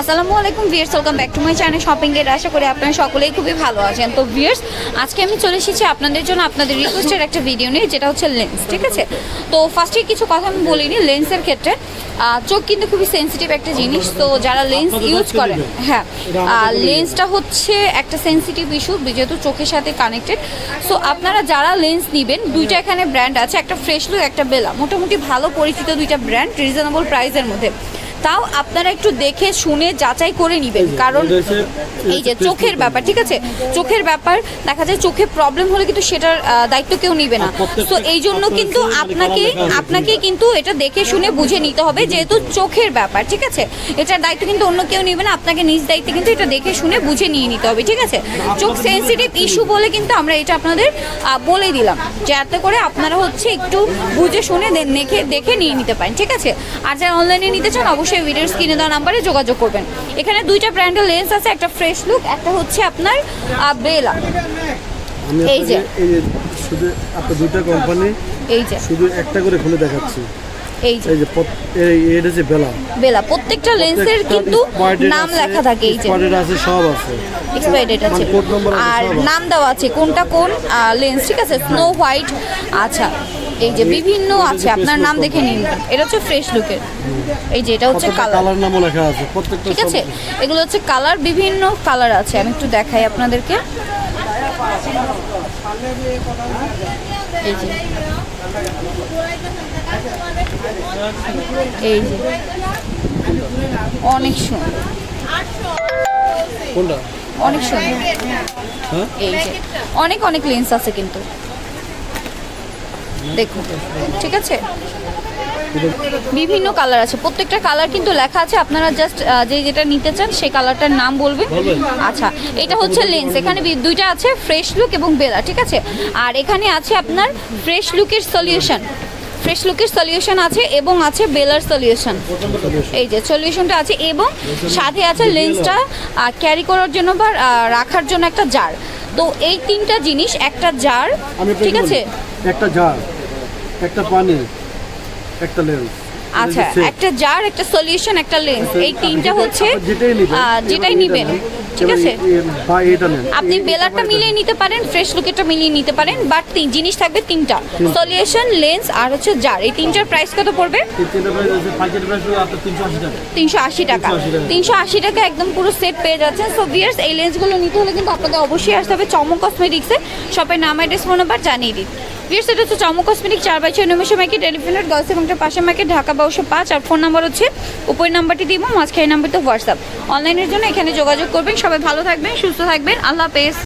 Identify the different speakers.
Speaker 1: আসসালামু আলাইকুম viewers welcome back to my channel shopping এর। আশা করি আপনারা সকলেই খুবই ভালো আছেন। তো ভিয়ার্স আজকে আমি চলে এসেছি আপনাদের জন্য আপনাদের রিকোয়েস্টের একটা ভিডিও নিয়ে যেটা হচ্ছে লেন্স ঠিক আছে? তো ফার্স্টে কিছু কথা আমি বলিনি লেন্সের ক্ষেত্রে চোখ কিন্তু খুবই সেন্সিটিভ একটা জিনিস। তো যারা লেন্স ইউজ করেন হ্যাঁ লেন্সটা হচ্ছে একটা সেন্সিটিভ ইস্যু যেহেতু চোখের সাথে কানেক্টেড সো আপনারা যারা লেন্স নেবেন দুইটা এখানে ব্র্যান্ড আছে একটা ফ্রেশ লুক একটা বেলা মোটামুটি ভালো পরিচিত দুইটা ব্র্যান্ড রিজনেবল প্রাইসের মধ্যে। তাও আপনারা একটু দেখে শুনে যাচাই করে নেবেন। কারণ এই যে চোখের ব্যাপার ঠিক আছে? চোখের ব্যাপার দেখা যায় চোখে প্রবলেম হলে কিন্তু সেটার দায়িত্ব কেউ নিবে না। তো এই জন্য কিন্তু আপনাকে আপনাকে কিন্তু এটা দেখে শুনে বুঝে নিতে হবে যেহেতু চোখের ব্যাপার ঠিক আছে? এটার দায়িত্ব কিন্তু অন্য কেউ নিবে না আপনাকে নিজ দায়িত্বে কিন্তু এটা দেখে শুনে বুঝে নিয়ে নিতে হবে ঠিক আছে? চোখ সেন্সিটিভ ইস্যু বলে কিন্তু আমরা এটা আপনাদের বলে দিলাম যাতে করে আপনারা হচ্ছে একটু বুঝে শুনে দেখে দেখে নিয়ে নিতে পারেন ঠিক আছে? আর যারা অনলাইনে নিতে চান অবশ্যই ভিডিওর স্ক্রিনে দেওয়া নাম্বারে যোগাযোগ করবেন। এখানে দুইটা ব্র্যান্ডের লেন্স আছে একটা ফ্রেশ লুক একটা হচ্ছে আপনার বেলা এই যে।
Speaker 2: এই যে শুধু আপনার দুইটা কোম্পানি
Speaker 1: এই যে।
Speaker 2: শুধু একটা করে খুলে দেখাচ্ছি।
Speaker 1: এই যে।
Speaker 2: এই যে এটা হচ্ছে বেলা
Speaker 1: বেলা প্রত্যেকটা লেন্সের কিন্তু নাম লেখা থাকে এই যে।
Speaker 2: আছে সব আছে।
Speaker 1: এক্সপায়ার ডেট আছে।
Speaker 2: মানে আছে,
Speaker 1: আর নাম দেওয়া আছে কোনটা কোন লেন্স ঠিক আছে? স্নো হোয়াইট আচ্ছা। এই যে বিভিন্ন আছে আপনার নাম দেখে নিন। এটা হচ্ছে ফ্রেশ লুকের এই যে এটা হচ্ছে কালার
Speaker 2: নামও লেখা আছে প্রত্যেকটা
Speaker 1: ঠিক আছে? এগুলো হচ্ছে কালার বিভিন্ন কালার আছে। আমি একটু দেখাই আপনাদেরকে। এই যে। এই যে। অনেক সুন্দর।
Speaker 2: কোনটা?
Speaker 1: অনেক সুন্দর।
Speaker 2: হ্যাঁ?
Speaker 1: এই যে। অনেক অনেক লেন্স আছে কিন্তু। দেখুন ঠিক আছে? বিভিন্ন কালার আছে প্রত্যেকটা কালার কিন্তু লেখা আছে আপনারা জাস্ট যে যেটা নিতে চান সেই কালারটার নাম বলবেন? আচ্ছা এটা হচ্ছে লেন্স এখানে দুইটা আছে ফ্রেশ লুক এবং বেলা ঠিক আছে? আর এখানে আছে আপনার ফ্রেশ লুকের সলিউশন ফ্রেশ লুকের সলিউশন আছে এবং আছে বেলার সলিউশন এই যে সলিউশনটা আছে এবং সাথে আছে লেন্সটা ক্যারি করার জন্য বা রাখার জন্য একটা জার তো এই তিনটা জিনিস একটা জার ঠিক আছে?
Speaker 2: একটা জার একটা পানি একটা লেন্স।
Speaker 1: আচ্ছা একটা জার একটা সলিউশন একটা লেন্স এই তিনটা হচ্ছে
Speaker 2: যেটাই নেবেন
Speaker 1: ঠিক আছে? আপনি বেলারটা মিলিয়ে নিতে পারেন ফ্রেশ লুকেরটা মিলিয়ে নিতে পারেন বাট জিনিস থাকবে তিনটা। সলিউশন লেন্স আর হচ্ছে জার এই তিনটার প্রাইস কত পড়বে?
Speaker 2: তিনশো আশি টাকা।
Speaker 1: তিনশো আশি টাকা।
Speaker 2: 380 টাকা।
Speaker 1: তিনশো আশি টাকা একদম পুরো সেট পেয়ে যাচ্ছেন। সো ভিয়ার্স এই লেন্সগুলো নিতে হলে কিন্তু আপনাদের অবশ্যই আসতে হবে চমক কসমেটিক্সে শপের নাম অ্যাড্রেস ফোন নাম্বার জানিয়ে দিন। ভিয়ার্স এটা চমক কসমেটিক চার বাই ছয় সময় মার্কেট টেলিফোনের গার্লস এবং পাশে মার্কেট ঢাকা বারোশো পাঁচ, আর ফোন নাম্বার হচ্ছে, উপরের নাম্বারটি দিব মাঝখানে নাম্বার তো হোয়াটসঅ্যাপ অনলাইনের জন্য এখানে যোগাযোগ করবেন, সবাই ভালো থাকবেন, সুস্থ থাকবেন, আল্লাহ হাফেজ।